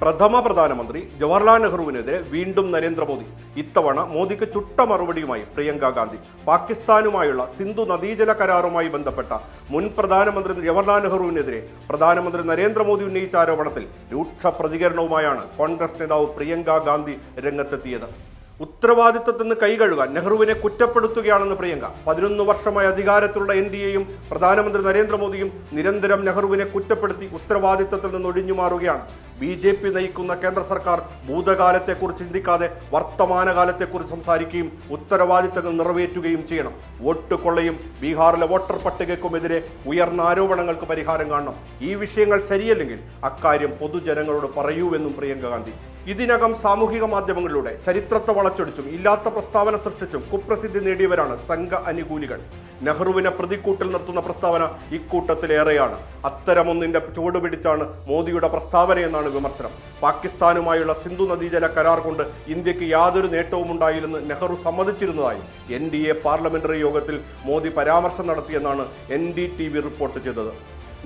പ്രഥമ പ്രധാനമന്ത്രി ജവഹർലാൽ നെഹ്റുവിനെതിരെ വീണ്ടും നരേന്ദ്രമോദി. ഇത്തവണ മോദിക്ക് ചുട്ട മറുപടിയുമായി പ്രിയങ്ക ഗാന്ധി. പാകിസ്ഥാനുമായുള്ള സിന്ധു നദീജല കരാറുമായി ബന്ധപ്പെട്ട മുൻ പ്രധാനമന്ത്രി ജവഹർലാൽ നെഹ്റുവിനെതിരെ പ്രധാനമന്ത്രി നരേന്ദ്രമോദി ഉന്നയിച്ച ആരോപണത്തിൽ രൂക്ഷ പ്രതികരണവുമായാണ് കോൺഗ്രസ് നേതാവ് പ്രിയങ്ക ഗാന്ധി രംഗത്തെത്തിയത്. ഉത്തരവാദിത്വത്തിൽ നിന്ന് കൈകഴുകാൻ നെഹ്റുവിനെ കുറ്റപ്പെടുത്തുകയാണെന്ന് പ്രിയങ്ക. പതിനൊന്ന് വർഷമായി അധികാരത്തിലുള്ള എൻ ഡി എയും പ്രധാനമന്ത്രി നരേന്ദ്രമോദിയും നിരന്തരം നെഹ്റുവിനെ കുറ്റപ്പെടുത്തി ഉത്തരവാദിത്വത്തിൽ നിന്ന് ഒഴിഞ്ഞു മാറുകയാണ്. ബി ജെ പി നയിക്കുന്ന കേന്ദ്ര സർക്കാർ ഭൂതകാലത്തെക്കുറിച്ച് ചിന്തിക്കാതെ വർത്തമാനകാലത്തെക്കുറിച്ച് സംസാരിക്കുകയും ഉത്തരവാദിത്തങ്ങൾ നിറവേറ്റുകയും ചെയ്യണം. വോട്ട് കൊള്ളയും ബീഹാറിലെ വോട്ടർ പട്ടികയ്ക്കുമെതിരെ ഉയർന്ന ആരോപണങ്ങൾക്ക് പരിഹാരം കാണണം. ഈ വിഷയങ്ങൾ ശരിയല്ലെങ്കിൽ അക്കാര്യം പൊതുജനങ്ങളോട് പറയൂവെന്നും പ്രിയങ്ക ഗാന്ധി. ഇതിനകം സാമൂഹിക മാധ്യമങ്ങളിലൂടെ ചരിത്രത്തെ വളച്ചൊടിച്ചും ഇല്ലാത്ത പ്രസ്താവന സൃഷ്ടിച്ചും കുപ്രസിദ്ധി നേടിയവരാണ് സംഘ അനുകൂലികൾ. നെഹ്റുവിനെ പ്രതിക്കൂട്ടിൽ നിർത്തുന്ന പ്രസ്താവന ഇക്കൂട്ടത്തിലേറെയാണ്. അത്തരമൊന്നിന്റെ ചുവടുപിടിച്ചാണ് മോദിയുടെ പ്രസ്താവനയെന്നാണ് വിമർശനം. പാകിസ്ഥാനുമായുള്ള സിന്ധു നദീജല കരാർ കൊണ്ട് ഇന്ത്യയ്ക്ക് യാതൊരു നേട്ടവും ഉണ്ടായില്ലെന്ന് നെഹ്റു സമ്മതിച്ചിരുന്നതായി എൻ ഡി എ പാർലമെന്ററി യോഗത്തിൽ മോദി പരാമർശം നടത്തിയെന്നാണ് N D T V report ചെയ്തത്.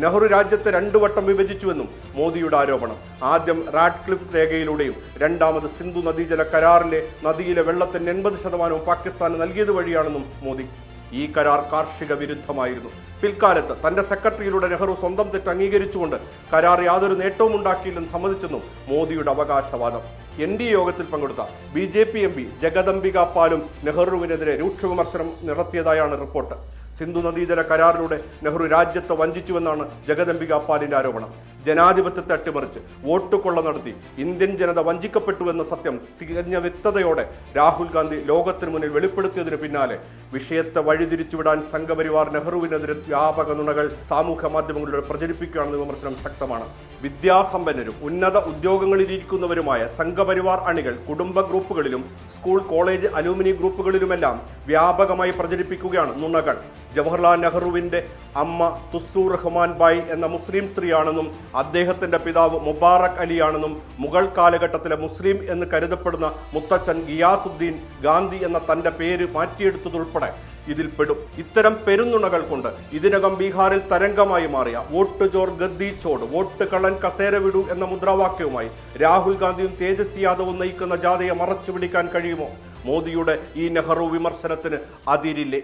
നെഹ്റു രാജ്യത്തെ രണ്ടു വട്ടം വിഭജിച്ചുവെന്നും മോദിയുടെ ആരോപണം. ആദ്യം റാഡ്ക്ലിഫ് രേഖയിലൂടെയും രണ്ടാമത് സിന്ധു നദീജല കരാറിലെ നദിയിലെ വെള്ളത്തിന്റെ എൺപത് ശതമാനവും പാകിസ്ഥാന് നൽകിയത് വഴിയാണെന്നും മോദി. ഈ കരാർ കാർഷിക വിരുദ്ധമായിരുന്നു. പിൽക്കാലത്ത് തന്റെ സെക്രട്ടറിയിലൂടെ നെഹ്റു സ്വന്തം തെറ്റ് അംഗീകരിച്ചുകൊണ്ട് കരാർ യാതൊരു നേട്ടവും ഉണ്ടാക്കിയില്ലെന്ന് സമ്മതിച്ചെന്നും മോദിയുടെ അവകാശവാദം. എൻ ഡി എ യോഗത്തിൽ പങ്കെടുത്ത B J P M P Jagdambika പാലും നെഹ്റുവിനെതിരെ രൂക്ഷ വിമർശനം നടത്തിയതായാണ് റിപ്പോർട്ട്. സിന്ധു നദീജല കരാറിലൂടെ നെഹ്റു രാജ്യത്തെ വഞ്ചിച്ചുവെന്നാണ് ജഗദംബിക പാലിന്റെ ആരോപണം. ജനാധിപത്യത്തെ അട്ടിമറിച്ച് വോട്ട് കൊള്ള നടത്തി ഇന്ത്യൻ ജനത വഞ്ചിക്കപ്പെട്ടു എന്ന സത്യം തികഞ്ഞ വ്യക്തതയോടെ രാഹുൽ ഗാന്ധി ലോകത്തിന് മുന്നിൽ വെളിപ്പെടുത്തിയതിന് പിന്നാലെ വിഷയത്തെ വഴിതിരിച്ചുവിടാൻ സംഘപരിവാർ നെഹ്റുവിനെതിരെ വ്യാപക നുണകൾ സാമൂഹ്യ മാധ്യമങ്ങളിലൂടെ പ്രചരിപ്പിക്കുകയാണെന്ന വിമർശനം ശക്തമാണ്. വിദ്യാസമ്പന്നരും ഉന്നത ഉദ്യോഗങ്ങളിലിരിക്കുന്നവരുമായ സംഘപരിവാർ അണികൾ കുടുംബ ഗ്രൂപ്പുകളിലും സ്കൂൾ കോളേജ് അലൂമിനി ഗ്രൂപ്പുകളിലുമെല്ലാം വ്യാപകമായി പ്രചരിപ്പിക്കുകയാണ് നുണകൾ. ജവഹർലാൽ നെഹ്റുവിന്റെ അമ്മ തുസ്സു റഹ്മാൻ ബായി എന്ന മുസ്ലിം സ്ത്രീയാണെന്നും അദ്ദേഹത്തിന്റെ പിതാവ് മുബാറക് അലിയാണെന്നും മുഗൾ കാലഘട്ടത്തിലെ മുസ്ലിം എന്ന് കരുതപ്പെടുന്ന മുത്തച്ഛൻ ഗിയാസുദ്ദീൻ ഗാന്ധി എന്ന തന്റെ പേര് മാറ്റിയെടുത്തതുൾപ്പെടെ ഇതിൽ പെടും. ഇത്തരം പെരുന്നുണകൾ കൊണ്ട് ഇതിനകം ബീഹാറിൽ തരംഗമായി മാറിയ വോട്ട് ചോർ ഗദ്ദി ചോട് വോട്ട് കള്ളൻ കസേര വിടൂ എന്ന മുദ്രാവാക്യവുമായി രാഹുൽ ഗാന്ധിയും തേജസ്വി യാദവും നയിക്കുന്ന ജാഥയെ മറച്ചു പിടിക്കാൻ കഴിയുമോ? മോദിയുടെ ഈ നെഹ്റു വിമർശനത്തിന് അതിരില്ലേ?